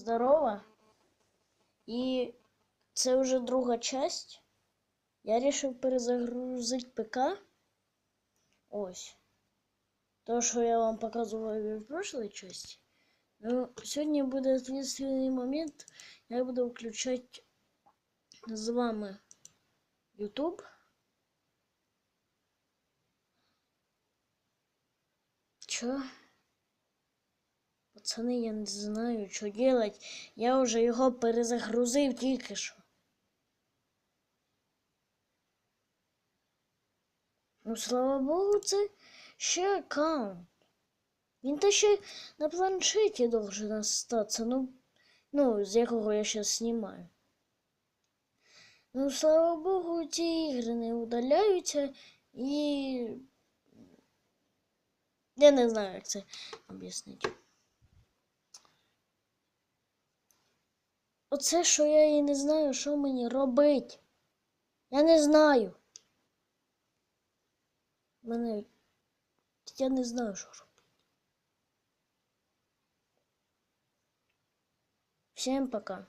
здорова. І це вже друга часть. Я вирішив перезагрузити ПК. Ось. То, що я вам показував в прошлой части. Ну, сьогодні буде ответственний момент. Я буду включати з вами YouTube. Чо? Пацани, я не знаю, що делать. Я вже його перезагрузив тільки що. Ну, слава Богу, це ще аккаунт. Він та ще на планшеті должен остатися, ну, ну, з якого я зараз знімаю. Ну, слава Богу, ці ігри не удаляються і. Я не знаю, як це об'яснити. Оце, що я і не знаю, що мені робити. Я не знаю. Мене. Я не знаю, що робити. Всем пока.